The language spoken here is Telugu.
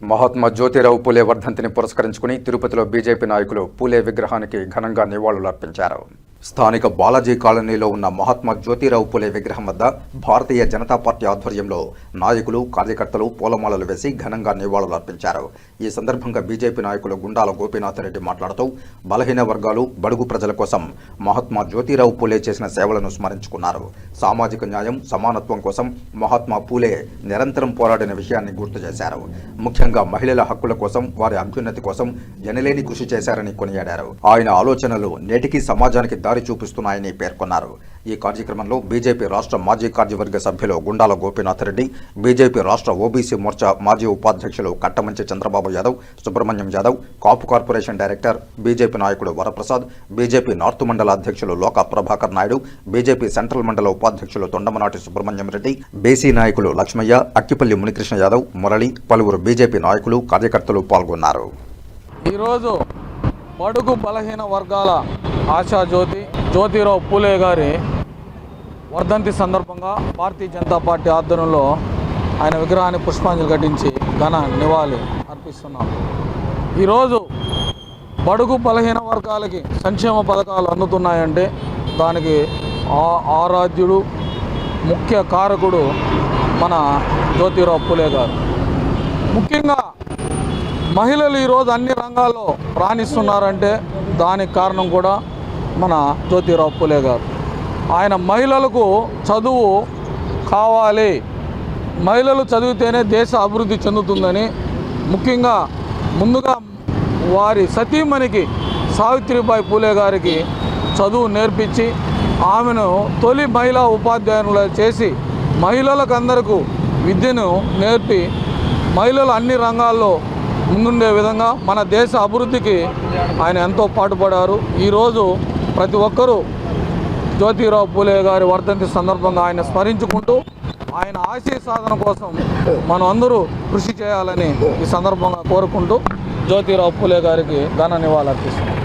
మహాత్మా జ్యోతిరావు పూలే వర్ధంతిని పురస్కరించుకుని తిరుపతిలో బీజేపీ నాయకులు పూలే విగ్రహానికి ఘనంగా నివాళులర్పించారు. స్థానిక బాలాజీ కాలనీలో ఉన్న మహాత్మా జ్యోతిరావు పులే విగ్రహం వద్ద భారతీయ జనతా పార్టీ ఆధ్వర్యంలో నాయకులు కార్యకర్తలు పూలమాలలు వేసి ఘనంగా నివాళులర్పించారు ఈ సందర్భంగా బీజేపీ నాయకులు గుండాల గోపీనాథ్ రెడ్డి మాట్లాడుతూ బలహీన వర్గాలు బడుగు ప్రజల కోసం మహాత్మా జ్యోతిరావు పూలే చేసిన సేవలను స్మరించుకున్నారు. సామాజిక న్యాయం సమానత్వం కోసం మహాత్మా పూలే నిరంతరం పోరాడిన విషయాన్ని గుర్తు చేశారు. ముఖ్యంగా మహిళల హక్కుల కోసం వారి అభ్యున్నతి కోసం ఎనలేని కృషి చేశారని కొనియాడారు. ఆయన ఆలోచనలు నేటికి సమాజానికి దారి చూపిస్తున్నాయని పేర్కొన్నారు. ఈ కార్యక్రమంలో బీజేపీ రాష్ట్ర మాజీ కార్యవర్గ సభ్యులు గుండాల గోపీనాథ్ రెడ్డి బీజేపీ రాష్ట్ర ఓబీసీ మోర్చా మాజీ ఉపాధ్యక్షులు Kattamanchi Chandrababu Yadav Subrahmanyam Yadav Kapu corporation director BJP నాయకుడు వరప్రసాద్ బీజేపీ నార్త్ మండల అధ్యక్షులు లోక ప్రభాకర్ నాయుడు బీజేపీ సెంట్రల్ మండల ఉపాధ్యక్షులు తొండమనాటి సుబ్రహ్మణ్యం రెడ్డి బీసీ నాయకులు లక్ష్మయ్య అక్కిపల్లి మునికృష్ణ యాదవ్ మురళి పలువురు బీజేపీ నాయకులు కార్యకర్తలు పాల్గొన్నారు. ఈరోజు బడుగు బలహీన వర్గాల ఆశా జ్యోతి జ్యోతిరావు పూలే గారి వర్ధంతి సందర్భంగా భారతీయ జనతా పార్టీ ఆధ్వర్యంలో ఆయన విగ్రహాన్ని పుష్పాంజలి ఘటించి ఘన నివాళి అర్పిస్తున్నాం ఈరోజు బడుగు బలహీన వర్గాలకి సంక్షేమ పథకాలు అందుతున్నాయంటే దానికి ఆ- ఆరాధ్యుడు ముఖ్య కారకుడు మన జ్యోతిరావు పూలే గారు. ముఖ్యంగా మహిళలు ఈరోజు అన్ని రంగాల్లో రాణిస్తున్నారంటే దానికి కారణం కూడా మన జ్యోతిరావు పూలే గారు. ఆయన మహిళలకు చదువు కావాలి. మహిళలు చదివితేనే దేశ అభివృద్ధి చెందుతుందని ముఖ్యంగా ముందుగా వారి సతీమణికి సావిత్రిబాయి పూలే గారికి చదువు నేర్పించి ఆమెను తొలి మహిళా ఉపాధ్యాయులు చేసి మహిళలకు అందరకు విద్యను నేర్పి మహిళలు అన్ని రంగాల్లో ముందుండే విధంగా మన దేశ అభివృద్ధికి ఆయన ఎంతో పాటుపడారు. ఈరోజు ప్రతి ఒక్కరూ జ్యోతిరావు పూలే గారి వర్ధంతి సందర్భంగా ఆయన స్మరించుకుంటూ ఆయన ఆశయ సాధన కోసం మనం అందరూ కృషి చేయాలని ఈ సందర్భంగా కోరుకుంటూ జ్యోతిరావు పూలే గారికి ఘన నివాళులర్పిస్తున్నాం.